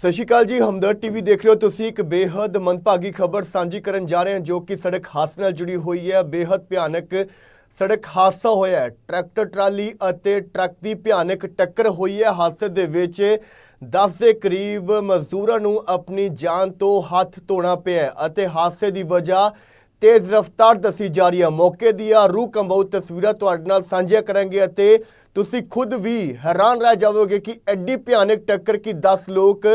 ਸਤਿ ਸ਼੍ਰੀ ਅਕਾਲ ਜੀ, ਹਮਦਰਦ ਟੀਵੀ ਦੇਖ ਰਹੇ ਹੋ ਤੁਸੀਂ ਇੱਕ ਬੇਹੱਦ ਮੰਦਭਾਗੀ ਖਬਰ ਸਾਂਝੀ ਕਰਨ ਜਾ ਰਹੇ ਹਾਂ ਜੋ ਕਿ ਸੜਕ ਹਾਦਸੇ ਨਾਲ ਜੁੜੀ ਹੋਈ ਹੈ। ਬੇਹੱਦ ਭਿਆਨਕ ਸੜਕ ਹਾਦਸਾ ਹੋਇਆ ਹੈ। ਟਰੈਕਟਰ, ਟਰਾਲੀ ਅਤੇ ਟਰੱਕ ਦੀ ਭਿਆਨਕ ਟੱਕਰ ਹੋਈ ਹੈ। ਹਾਦਸੇ ਦੇ ਵਿੱਚ 10 ਦੇ ਕਰੀਬ ਮਜ਼ਦੂਰਾਂ ਨੂੰ ਆਪਣੀ ਜਾਨ ਤੋਂ ਹੱਥ ਧੋਣਾ ਪਿਆ ਅਤੇ ਹਾਦਸੇ ਦੀ ਵਜ੍ਹਾ ਤੇਜ਼ ਰਫ਼ਤਾਰ ਦੱਸੀ ਜਾ ਰਹੀ ਹੈ। ਮੌਕੇ ਦੀਆਂ ਰੂਹ ਕੰਬਾਊ ਤਸਵੀਰਾਂ ਤੁਹਾਡੇ ਨਾਲ ਸਾਂਝੀਆਂ ਕਰਾਂਗੇ ਅਤੇ ਤੁਸੀਂ ਖੁਦ ਵੀ ਹੈਰਾਨ ਰਹਿ ਜਾਵੋਗੇ ਕਿ ਐਡੀ ਭਿਆਨਕ ਟੱਕਰ ਕਿ 10 ਲੋਕ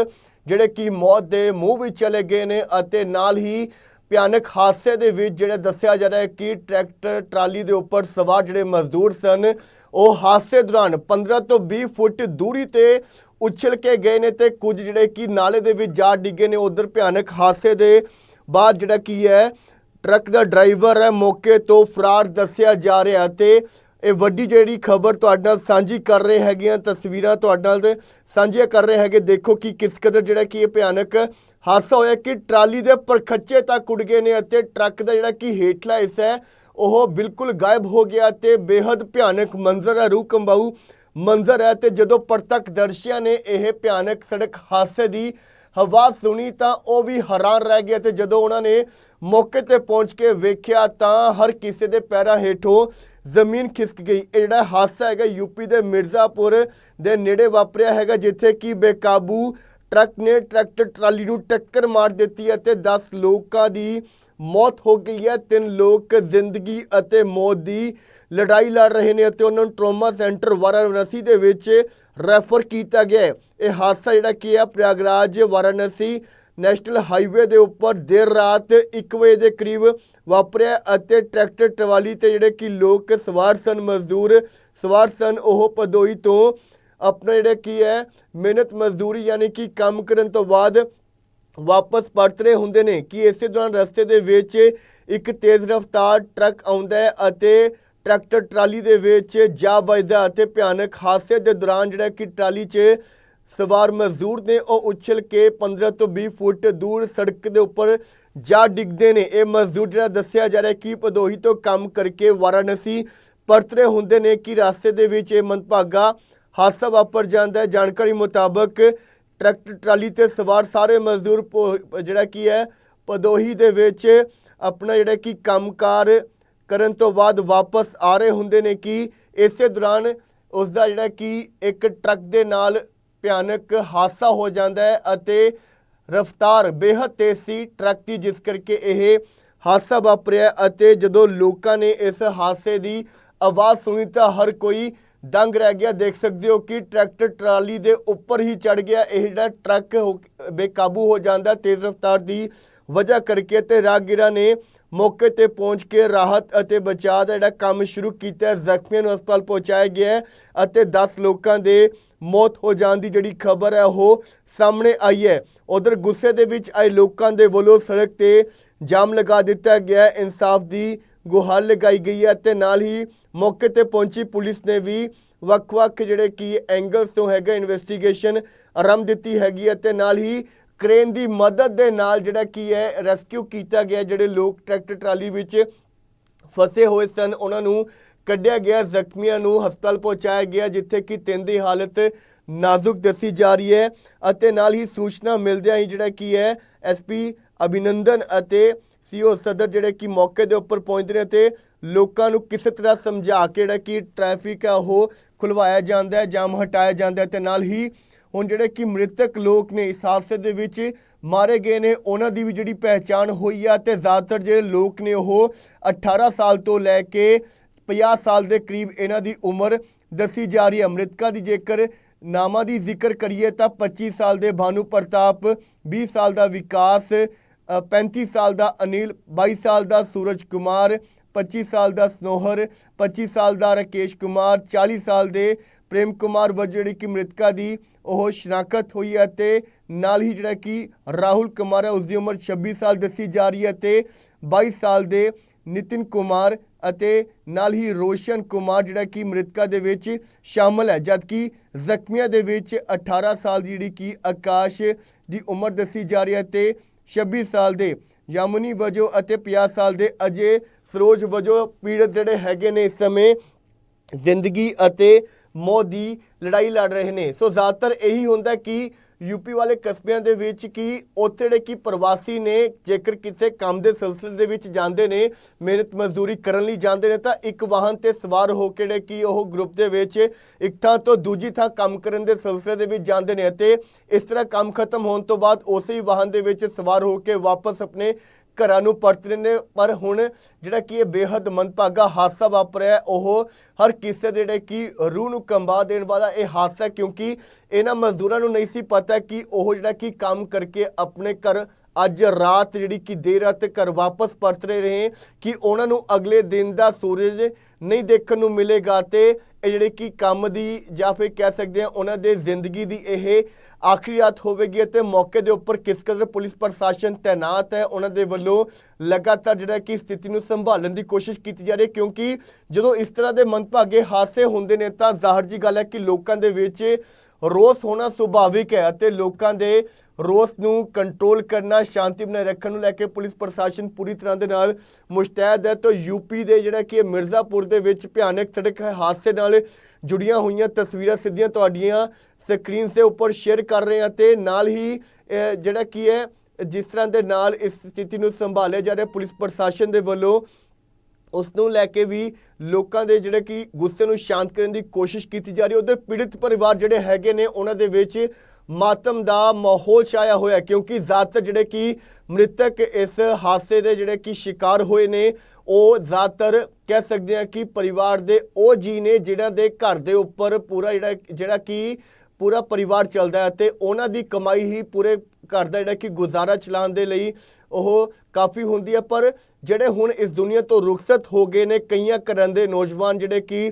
ਜਿਹੜੇ ਕਿ ਮੌਤ ਦੇ ਮੂੰਹ ਵਿੱਚ ਚਲੇ ਗਏ ਨੇ ਅਤੇ ਨਾਲ ਹੀ ਭਿਆਨਕ ਹਾਦਸੇ ਦੇ ਵਿੱਚ ਜਿਹੜਾ ਦੱਸਿਆ ਜਾ ਰਿਹਾ ਹੈ ਕਿ ਟਰੈਕਟਰ, ਟਰਾਲੀ ਦੇ ਉੱਪਰ ਸਵਾਰ ਜਿਹੜੇ ਮਜ਼ਦੂਰ ਸਨ, ਉਹ ਹਾਦਸੇ ਦੌਰਾਨ 15 ਤੋਂ 20 ਫੁੱਟ ਦੂਰੀ ਤੇ ਉਛਲ ਕੇ ਗਏ ਨੇ ਤੇ ਕੁਝ ਜਿਹੜੇ ਕਿ ਨਾਲੇ ਦੇ ਵਿੱਚ ਜਾ ਡਿੱਗੇ ਨੇ। ਉਧਰ ਭਿਆਨਕ ਹਾਦਸੇ ਦੇ ਬਾਅਦ ਜਿਹੜਾ ਕੀ ਹੈ ਟਰੱਕ ਦਾ ਡਰਾਈਵਰ ਹੈ। ਮੌਕੇ ਤੋਂ ਫਰਾਰ ਦੱਸਿਆ ਜਾ ਰਿਹਾ ਤੇ ਇਹ ਵੱਡੀ ਜਿਹੜੀ ਖਬਰ ਤੁਹਾਡੇ ਨਾਲ ਸਾਂਝੀ ਕਰ ਰਹੇ ਹੈਗੇ ਆ ਤਸਵੀਰਾਂ ਤੁਹਾਡੇ ਨਾਲ ਤੇ ਸਾਂਝੀਆਂ ਕਰ ਰਹੇ ਹੈਗੇ। ਦੇਖੋ ਕਿ ਕਿਸ ਕਦਰ ਜਿਹੜਾ ਕਿ ਇਹ ਭਿਆਨਕ ਹਾਦਸਾ ਹੋਇਆ ਕਿ ਟਰਾਲੀ ਦੇ ਪਰਖੱਚੇ ਤੱਕ ਉੱਡ ਗਏ ਨੇ ਅਤੇ ਟਰੱਕ ਦਾ ਜਿਹੜਾ ਕਿ ਹੇਠਲਾ ਹਿੱਸਾ ਹੈ, ਉਹ ਬਿਲਕੁਲ ਗਾਇਬ ਹੋ ਗਿਆ ਤੇ ਬੇहद ਭਿਆਨਕ ਮੰਜ਼ਰ ਹੈ, ਰੂਹ ਕੰਬਾਊ ਮੰਜ਼ਰ ਹੈ ਤੇ ਜਦੋਂ ਪ੍ਰਤੱਖ ਦਰਸ਼ੀਆਂ ਨੇ ਇਹ ਭਿਆਨਕ ਸੜਕ ਹਾਦਸੇ ਦੀ ਹਵਾ ਸੁਣੀ ਤਾਂ ਉਹ ਵੀ ਹੈਰਾਨ ਰਹਿ ਗਏ ਤੇ ਜਦੋਂ ਉਹਨਾਂ ਨੇ ਮੌਕੇ ਤੇ ਪਹੁੰਚ ਕੇ ਵੇਖਿਆ ਤਾਂ ਹਰ ਕਿਸੇ ਦੇ ਪੈਰਾਂ ਹੇਠੋਂ ਜ਼ਮੀਨ ਖਿਸਕ ਗਈ। ਇਹ ਜਿਹੜਾ ਹਾਦਸਾ ਹੈਗਾ ਯੂਪੀ ਦੇ ਮਿਰਜ਼ਾਪੁਰ ਦੇ ਨੇੜੇ ਵਾਪਰਿਆ ਹੈਗਾ, ਜਿੱਥੇ ਕਿ ਬੇਕਾਬੂ ਟਰੱਕ ਨੇ ਟਰੈਕਟਰ ਟਰਾਲੀ ਨੂੰ ਟੱਕਰ ਮਾਰ ਦਿੱਤੀ ਅਤੇ 10 ਲੋਕਾਂ ਦੀ ਮੌਤ ਹੋ ਗਈ ਹੈ। ਤਿੰਨ ਲੋਕ ਜ਼ਿੰਦਗੀ ਅਤੇ ਮੌਤ ਦੀ ਲੜਾਈ ਲੜ ਰਹੇ ਨੇ ਅਤੇ ਉਹਨਾਂ ਨੂੰ ਟਰੋਮਾ ਸੈਂਟਰ ਵਾਰਾਣਸੀ ਦੇ ਵਿੱਚ ਰੈਫਰ ਕੀਤਾ ਗਿਆ ਇਹ ਹਾਦਸਾ ਜਿਹੜਾ ਕੀ ਹੈ, ਪ੍ਰਯਾਗਰਾਜ ਵਾਰਾਣਸੀ ਨੈਸ਼ਨਲ ਹਾਈਵੇ ਦੇ ਉੱਪਰ ਦੇਰ ਰਾਤ 1 ਵਜੇ ਦੇ ਕਰੀਬ ਵਾਪਰਿਆ ਅਤੇ ਟਰੈਕਟਰ ਟਰਾਲੀ ਤੇ ਜਿਹੜੇ ਕਿ ਲੋਕ ਸਵਾਰ ਸਨ, ਮਜ਼ਦੂਰ ਸਵਾਰ ਸਨ, ਉਹ ਪਦੋਈ ਤੋਂ ਆਪਣਾ ਜਿਹੜਾ ਕੀ ਹੈ, ਮਿਹਨਤ ਮਜ਼ਦੂਰੀ ਯਾਨੀ ਕਿ ਕੰਮ ਕਰਨ ਤੋਂ ਬਾਅਦ ਵਾਪਸ ਪਰਤ ਰਹੇ ਹੁੰਦੇ ਨੇ ਕਿ ਇਸੇ ਦੌਰਾਨ ਰਸਤੇ ਦੇ ਵਿੱਚ ਇੱਕ ਤੇਜ਼ ਰਫ਼ਤਾਰ ਟਰੱਕ ਆਉਂਦਾ ਹੈ ਅਤੇ ਟਰੈਕਟਰ ਟਰਾਲੀ ਦੇ ਵਿੱਚ ਜਾ ਵੱਜਦਾ ਅਤੇ ਭਿਆਨਕ ਹਾਦਸੇ ਦੇ ਦੌਰਾਨ ਜਿਹੜਾ ਕਿ ਟਰਾਲੀ 'ਚ ਸਵਾਰ ਮਜ਼ਦੂਰ ਨੇ ਉਹ ਉਛਲ ਕੇ 15 ਤੋਂ 20 ਫੁੱਟ ਦੂਰ ਸੜਕ ਦੇ ਉੱਪਰ ਜਾ ਡਿੱਗਦੇ ਨੇ। ਇਹ ਮਜ਼ਦੂਰ ਜਿਹੜਾ ਦੱਸਿਆ ਜਾ ਰਿਹਾ ਕਿ ਪਦੋਹੀ ਤੋਂ ਕੰਮ ਕਰਕੇ ਵਾਰਾਣਸੀ ਪਰਤ ਰਹੇ ਹੁੰਦੇ ਨੇ ਕਿ ਰਸਤੇ ਦੇ ਵਿੱਚ ਇਹ ਮੰਦਭਾਗਾ ਹਾਦਸਾ ਵਾਪਰ ਜਾਂਦਾ ਹੈ। ਜਾਣਕਾਰੀ ਮੁਤਾਬਕ ਟਰੈਕਟਰ, ਟਰਾਲੀ ਤੇ ਸਵਾਰ ਸਾਰੇ ਮਜ਼ਦੂਰ ਪੋ- ਜਿਹੜਾ ਕੀ ਹੈ ਪਦੋਹੀ ਦੇ ਵਿੱਚ ਆਪਣਾ ਜਿਹੜਾ ਕਿ ਕੰਮਕਾਰ ਕਰਨ ਤੋਂ ਬਾਅਦ ਵਾਪਸ ਆ ਰਹੇ ਹੁੰਦੇ ਨੇ ਕਿ ਇਸੇ ਦੌਰਾਨ ਉਸ ਦਾ ਜਿਹੜਾ ਕਿ ਇੱਕ ਟਰੱਕ ਦੇ ਨਾਲ ਭਿਆਨਕ ਹਾਦਸਾ ਹੋ ਜਾਂਦਾ ਹੈ ਅਤੇ ਰਫ਼ਤਾਰ ਬੇਹੱਦ ਤੇਜ਼ ਸੀ ਟਰੱਕ ਦੀ, ਜਿਸ ਕਰਕੇ ਇਹ ਹਾਦਸਾ ਵਾਪਰਿਆ ਅਤੇ ਜਦੋਂ ਲੋਕਾਂ ਨੇ ਇਸ ਹਾਦਸੇ ਦੀ ਆਵਾਜ਼ ਸੁਣੀ ਤਾਂ ਹਰ ਕੋਈ ਦੰਗ ਰਹਿ ਗਿਆ। ਦੇਖ ਸਕਦੇ ਹੋ ਕਿ ਟਰੈਕਟਰ ਟਰਾਲੀ ਦੇ ਉੱਪਰ ਹੀ ਚੜ ਗਿਆ। ਇਹ ਜਿਹੜਾ ਟਰੱਕ ਹੋ- ਬੇਕਾਬੂ ਹੋ ਜਾਂਦਾ, ਤੇਜ਼ ਰਫ਼ਤਾਰ ਦੀ ਵਜ੍ਹਾ ਕਰਕੇ ਤੇ ਰਾਹਗੀਰਾਂ ਨੇ ਮੌਕੇ ਤੇ ਪਹੁੰਚ ਕੇ ਰਾਹਤ ਅਤੇ ਬਚਾਅ ਦਾ ਜਿਹੜਾ ਕੰਮ ਸ਼ੁਰੂ ਕੀਤਾ ਜ਼ਖਮੀਆਂ ਨੂੰ ਹਸਪਤਾਲ ਪਹੁੰਚਾਇਆ ਗਿਆ ਅਤੇ 10 ਲੋਕਾਂ ਦੇ ਮੌਤ ਹੋ ਜਾਣ ਦੀ ਜਿਹੜੀ ਖਬਰ ਹੈ, ਉਹ ਸਾਹਮਣੇ ਆਈ ਹੈ। ਉਧਰ ਗੁੱਸੇ ਦੇ ਵਿੱਚ ਆਏ ਲੋਕਾਂ ਦੇ ਵੱਲੋਂ ਸੜਕ ਤੇ ਜਾਮ ਲਗਾ ਦਿੱਤਾ ਗਿਆ ਇਨਸਾਫ ਦੀ ਗੁਹਾਰ ਲਗਾਈ ਗਈ ਹੈ ਤੇ ਨਾਲ ਹੀ ਮੌਕੇ ਤੇ ਪਹੁੰਚੀ ਪੁਲਿਸ ਨੇ ਵੀ ਵੱਖ-ਵੱਖ ਜਿਹੜੇ ਕੀ ਐਂਗਲਸ ਤੋਂ ਹੈਗਾ ਇਨਵੈਸਟੀਗੇਸ਼ਨ ਆਰੰਭ ਦਿੱਤੀ ਹੈਗੀ ਹੈ ਤੇ ਨਾਲ ਹੀ ਕ੍ਰੇਨ ਦੀ ਮਦਦ ਦੇ ਨਾਲ ਜਿਹੜਾ ਕੀ ਹੈ, ਰੈਸਕਿਊ ਕੀਤਾ ਗਿਆ ਜਿਹੜੇ ਲੋਕ ਟਰੈਕਟਰ ਟਰਾਲੀ ਵਿੱਚ ਫਸੇ ਹੋਏ ਸਨ, ਉਹਨਾਂ ਨੂੰ ਕੱਢਿਆ ਗਿਆ, ਜ਼ਖਮੀਆਂ ਨੂੰ ਹਸਪਤਾਲ ਪਹੁੰਚਾਇਆ ਗਿਆ, ਜਿੱਥੇ ਕਿ ਤਿੰਨ ਦੀ ਹਾਲਤ ਨਾਜ਼ੁਕ ਦੱਸੀ ਜਾ ਰਹੀ ਹੈ ਅਤੇ ਨਾਲ ਹੀ ਸੂਚਨਾ ਮਿਲਦਿਆਂ ਹੀ ਜਿਹੜਾ ਕੀ ਹੈ ਐਸਪੀ ਅਭਿਨੰਦਨ ਅਤੇ ਸੀਓ ਸਦਰ ਜਿਹੜੇ ਕਿ ਮੌਕੇ ਦੇ ਉੱਪਰ ਪਹੁੰਚਦੇ ਨੇ ਤੇ ਲੋਕਾਂ ਨੂੰ ਕਿਸੇ ਤਰ੍ਹਾਂ ਸਮਝਾ ਕੇ ਜਿਹੜਾ ਕਿ ਟ੍ਰੈਫਿਕ ਆ ਉਹ ਖੁਲਵਾਇਆ ਜਾਂਦਾ ਹੈ ਜਾਮ ਹਟਾਇਆ ਜਾਂਦਾ ਹੈ ਤੇ ਨਾਲ ਹੀ ਹੁਣ ਜਿਹੜੇ ਕਿ ਮ੍ਰਿਤਕ ਲੋਕ ਨੇ, ਇਸ ਹਾਦਸੇ ਦੇ ਵਿੱਚ ਮਾਰੇ ਗਏ ਨੇ, ਉਹਨਾਂ ਦੀ ਵੀ ਜਿਹੜੀ ਪਹਿਚਾਣ ਹੋਈ ਆ ਤੇ ਜ਼ਿਆਦਾਤਰ ਜਿਹੜੇ ਲੋਕ ਨੇ ਉਹ 18 ਸਾਲ ਤੋਂ ਲੈ ਕੇ 50 ਸਾਲ ਦੇ ਕਰੀਬ ਇਹਨਾਂ ਦੀ ਉਮਰ ਦੱਸੀ ਜਾ ਰਹੀ ਹੈ। ਮ੍ਰਿਤਕਾਂ ਦੀ ਜੇਕਰ ਨਾਮਾਂ ਦੀ ਜ਼ਿਕਰ ਕਰੀਏ ਤਾਂ 25 ਸਾਲ ਦੇ ਭਾਨੂ ਪ੍ਰਤਾਪ 20 ਸਾਲ ਦਾ ਵਿਕਾਸ ਅ, 35 ਸਾਲ ਦਾ ਅਨਿਲ 22 ਸਾਲ ਦਾ ਸੂਰਜ ਕੁਮਾਰ 25 ਸਾਲ ਦਾ ਸਨੋਹਰ 25 ਸਾਲ ਦਾ ਰਕੇਸ਼ ਕੁਮਾਰ 40 ਸਾਲ ਦੇ ਪ੍ਰੇਮ ਕੁਮਾਰ ਵਜੋਂ ਜਿਹੜੀ ਕਿ ਮ੍ਰਿਤਕਾ ਦੀ ਉਹ ਸ਼ਨਾਖਤ ਹੋਈ ਹੈ ਤੇ ਨਾਲ ਹੀ ਜਿਹੜਾ ਕਿ ਰਾਹੁਲ ਕੁਮਾਰ ਹੈ ਉਸ ਦੀ ਉਮਰ 26 ਸਾਲ ਦੱਸੀ ਜਾ ਰਹੀ ਹੈ ਤੇ 22 ਸਾਲ ਦੇ ਨਿਤਿਨ ਕੁਮਾਰ ਅਤੇ ਨਾਲ ਹੀ ਰੋਸ਼ਨ ਕੁਮਾਰ, ਜਿਹੜਾ ਕਿ ਮ੍ਰਿਤਕਾ ਦੇ ਵਿੱਚ ਸ਼ਾਮਲ ਹੈ, ਜਦਕਿ ਜ਼ਖਮੀਆਂ ਦੇ ਵਿੱਚ 18 ਸਾਲ ਦੀ ਜਿਹੜੀ ਕਿ ਆਕਾਸ਼ ਦੀ ਉਮਰ ਦੱਸੀ ਜਾ ਰਹੀ ਹੈ ਤੇ 26 ਸਾਲ ਦੇ ਯਮੁਨੀ ਵਜੋਂ ਅਤੇ 50 ਸਾਲ ਦੇ ਅਜੇ ਸਰੋਜ ਵਜੋਂ ਪੀੜਤ ਜਿਹੜੇ ਹੈਗੇ ਨੇ ਇਸ ਸਮੇਂ ਜ਼ਿੰਦਗੀ ਅਤੇ ਮੌਤ ਦੀ ਲੜਾਈ ਲੜ ਰਹੇ ਨੇ। ਸੋ ਜ਼ਿਆਦਾਤਰ ਇਹੀ ਹੁੰਦਾ ਕਿ ਯੂਪੀ ਵਾਲੇ ਕਸਬਿਆਂ ਦੇ ਵਿੱਚ ਕਿ ਉੱਥੇ ਜਿਹੜੇ ਕਿ ਪ੍ਰਵਾਸੀ ਨੇ, ਜੇਕਰ ਕਿਸੇ ਕੰਮ ਦੇ ਸਿਲਸਿਲੇ ਦੇ ਵਿੱਚ ਜਾਂਦੇ ਨੇ, ਮਿਹਨਤ ਮਜ਼ਦੂਰੀ ਕਰਨ ਲਈ ਜਾਂਦੇ ਨੇ, ਤਾਂ ਇੱਕ ਵਾਹਨ ਤੇ ਸਵਾਰ ਹੋ ਕੇ ਜਿਹੜੇ ਕਿ ਉਹ ਗਰੁੱਪ ਦੇ ਵਿੱਚ ਇੱਕ ਥਾਂ ਤੋਂ ਦੂਜੀ ਥਾਂ ਕੰਮ ਕਰਨ ਦੇ ਸਿਲਸਿਲੇ ਦੇ ਵਿੱਚ ਜਾਂਦੇ ਨੇ ਅਤੇ ਇਸ ਤਰ੍ਹਾਂ ਕੰਮ ਖਤਮ ਹੋਣ ਤੋਂ ਬਾਅਦ ਉਸੇ ਹੀ ਵਾਹਨ ਦੇ ਵਿੱਚ ਸਵਾਰ ਹੋ ਕੇ ਵਾਪਸ ਆਪਣੇ ਘਰਾਂ ਨੂੰ ਪਰਤ ਰਹੇ ਨੇ ਪਰ ਹੁਣ ਜਿਹੜਾ ਕਿ ਇਹ ਬੇਹੱਦ ਮੰਦਭਾਗਾ ਹਾਦਸਾ ਵਾਪਰਿਆ ਉਹ ਹਰ ਕਿਸੇ ਦੇ ਜਿਹੜੇ ਕਿ ਰੂਹ ਨੂੰ ਕੰਬਾ ਦੇਣ ਵਾਲਾ ਇਹ ਹਾਦਸਾ ਕਿਉਂਕਿ ਇਹਨਾਂ ਮਜ਼ਦੂਰਾਂ ਨੂੰ ਨਹੀਂ ਸੀ ਪਤਾ ਕਿ ਉਹ ਜਿਹੜਾ ਕਿ ਕੰਮ ਕਰਕੇ ਆਪਣੇ ਘਰ ਅੱਜ ਰਾਤ ਜਿਹੜੀ ਕਿ ਦੇਰ ਰਾਤ ਘਰ ਵਾਪਸ ਪਰਤ ਰਹੇ ਰਹੇ ਕਿ ਉਹਨਾਂ ਨੂੰ ਅਗਲੇ ਦਿਨ ਦਾ ਸੂਰਜ ਨਹੀਂ ਦੇਖਣ ਨੂੰ ਮਿਲੇਗਾ ਤੇ ਜਿਹੜੇ ਕਿ ਕੰਮ ਦੀ ਜਾਂ ਫਿਰ ਕਹਿ ਸਕਦੇ ਆ ਉਹਨਾਂ ਦੇ ਜ਼ਿੰਦਗੀ ਦੀ ਇਹ ਆਖਰੀ ਰਾਤ ਹੋਵੇਗੀ ਅਤੇ ਮੌਕੇ ਦੇ ਉੱਪਰ ਕਿਸ ਕਦਰ ਪੁਲਿਸ ਪ੍ਰਸ਼ਾਸਨ ਤਾਇਨਾਤ ਹੈ, ਉਹਨਾਂ ਦੇ ਵੱਲੋਂ ਲਗਾਤਾਰ ਜਿਹੜਾ ਕਿ ਸਥਿਤੀ ਨੂੰ ਸੰਭਾਲਣ ਦੀ ਕੋਸ਼ਿਸ਼ ਕੀਤੀ ਜਾ ਰਹੀ ਹੈ, ਕਿਉਂਕਿ ਜਦੋਂ ਇਸ ਤਰ੍ਹਾਂ ਦੇ ਮੰਦਭਾਗੇ ਹਾਦਸੇ ਹੁੰਦੇ ਨੇ ਤਾਂ ਜ਼ਾਹਰ ਜੀ ਗੱਲ ਹੈ ਕਿ ਲੋਕਾਂ ਦੇ ਵਿੱਚ ਰੋਸ ਹੋਣਾ ਸੁਭਾਵਿਕ ਹੈ ਅਤੇ ਲੋਕਾਂ ਦੇ ਰੋਸ ਨੂੰ ਕੰਟਰੋਲ ਕਰਨਾ ਸ਼ਾਂਤੀ ਬਣਾਏ ਰੱਖਣ ਨੂੰ ਲੈ ਕੇ ਪੁਲਿਸ ਪ੍ਰਸ਼ਾਸਨ ਪੂਰੀ ਤਰ੍ਹਾਂ ਦੇ ਨਾਲ ਮੁਸ਼ਤੈਦ ਹੈ। ਤਾਂ ਯੂਪੀ ਦੇ ਜਿਹੜਾ ਕਿ ਮਿਰਜ਼ਾਪੁਰ ਦੇ ਵਿੱਚ ਭਿਆਨਕ ਸੜਕ ਹਾਦਸੇ ਨਾਲ ਜੁੜੀਆਂ ਹੋਈਆਂ ਤਸਵੀਰਾਂ ਸਿੱਧੀਆਂ ਤੁਹਾਡੀਆਂ ਸਕਰੀਨ ਦੇ ਉੱਪਰ ਸ਼ੇਅਰ ਕਰ ਰਹੇ ਹਾਂ ਤੇ ਨਾਲ ਹੀ ਜਿਹੜਾ ਕੀ ਹੈ, ਜਿਸ ਤਰ੍ਹਾਂ ਦੇ ਨਾਲ ਇਸ ਸਥਿਤੀ ਨੂੰ ਸੰਭਾਲਿਆ ਜਾ ਰਿਹਾ, ਪੁਲਿਸ ਪ੍ਰਸ਼ਾਸਨ ਦੇ ਵੱਲੋਂ ਉਸ ਨੂੰ ਲੈ ਕੇ ਵੀ ਲੋਕਾਂ ਦੇ ਜਿਹੜੇ ਕਿ ਗੁੱਸੇ ਨੂੰ ਸ਼ਾਂਤ ਕਰਨ ਦੀ ਕੋਸ਼ਿਸ਼ ਕੀਤੀ ਜਾ ਰਹੀ ਹੈ। ਉਧਰ ਪੀੜਿਤ ਪਰਿਵਾਰ ਜਿਹੜੇ ਹੈਗੇ ਨੇ, ਉਹਨਾਂ ਦੇ ਵਿੱਚ ਮਾਤਮ ਦਾ ਮਾਹੌਲ ਛਾਇਆ ਹੋਇਆ ਕਿਉਂਕਿ ਜ਼ਿਆਦਾਤਰ ਜਿਹੜੇ ਕਿ ਮ੍ਰਿਤਕ ਇਸ ਹਾਦਸੇ ਦੇ ਜਿਹੜੇ ਕਿ ਸ਼ਿਕਾਰ ਹੋਏ ਨੇ, ਉਹ ਜ਼ਿਆਦਾਤਰ ਕਹਿ ਸਕਦੇ ਆ ਕਿ ਪਰਿਵਾਰ ਦੇ ਉਹ ਜੀ ਨੇ, ਜਿਨ੍ਹਾਂ ਦੇ ਘਰ ਦੇ ਉੱਪਰ ਪੂਰਾ ਜਿਹੜਾ ਜਿਹੜਾ ਕਿ ਪੂਰਾ ਪਰਿਵਾਰ ਚੱਲਦਾ ਹੈ ਤੇ ਉਹਨਾਂ ਦੀ ਕਮਾਈ ਹੀ ਪੂਰੇ ਘਰ ਦਾ ਜਿਹੜਾ ਕਿ ਗੁਜ਼ਾਰਾ ਚਲਾਉਣ ਦੇ ਲਈ ਉਹ ਕਾਫੀ ਹੁੰਦੀ ਹੈ। ਪਰ ਜਿਹੜੇ ਹੁਣ ਇਸ ਦੁਨੀਆ ਤੋਂ ਰੁਖਸਤ ਹੋ ਗਏ ਨੇ, ਕਈਆਂ ਘਰਾਂ ਦੇ ਨੌਜਵਾਨ ਜਿਹੜੇ ਕਿ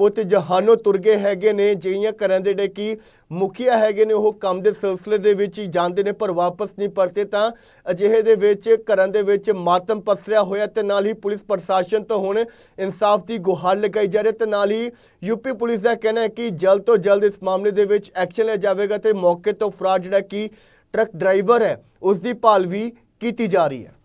ਪੁੱਤ ਜਹਾਨੋਂ ਤੁਰ ਗਏ ਹੈਗੇ ਨੇ, ਜਿਹੜੀਆਂ ਘਰਾਂ ਦੇ ਜਿਹੜੇ ਕਿ ਮੁਖੀਆ ਹੈਗੇ ਨੇ, ਉਹ ਕੰਮ ਦੇ ਸਿਲਸਿਲੇ ਦੇ ਵਿੱਚ ਹੀ ਜਾਂਦੇ ਨੇ, ਪਰ ਵਾਪਸ ਨਹੀਂ ਪਰਤੇ ਤਾਂ ਅਜਿਹੇ ਦੇ ਵਿੱਚ, ਘਰਾਂ ਦੇ ਵਿੱਚ ਮਾਤਮ ਪਸਰਿਆ ਹੋਇਆ ਤੇ ਨਾਲ ਹੀ ਪੁਲਿਸ ਪ੍ਰਸ਼ਾਸਨ ਤੋਂ ਹੁਣ ਇਨਸਾਫ ਦੀ ਗੁਹਾਰ ਲਗਾਈ ਜਾ ਰਹੀ ਹੈ ਤੇ ਨਾਲ ਹੀ ਯੂਪੀ ਪੁਲਿਸ ਦਾ ਕਹਿਣਾ ਹੈ ਕਿ ਜਲਦ ਤੋਂ ਜਲਦ ਇਸ ਮਾਮਲੇ ਦੇ ਵਿੱਚ ਐਕਸ਼ਨ ਲਿਆ ਜਾਵੇਗਾ ਤੇ ਮੌਕੇ ਤੋਂ ਫਰਾਡ ਜਿਹੜਾ ਕਿ ਟਰੱਕ ਡਰਾਈਵਰ ਹੈ, ਉਸ ਦੀ ਭਾਲ ਵੀ ਕੀਤੀ ਜਾ ਰਹੀ ਹੈ।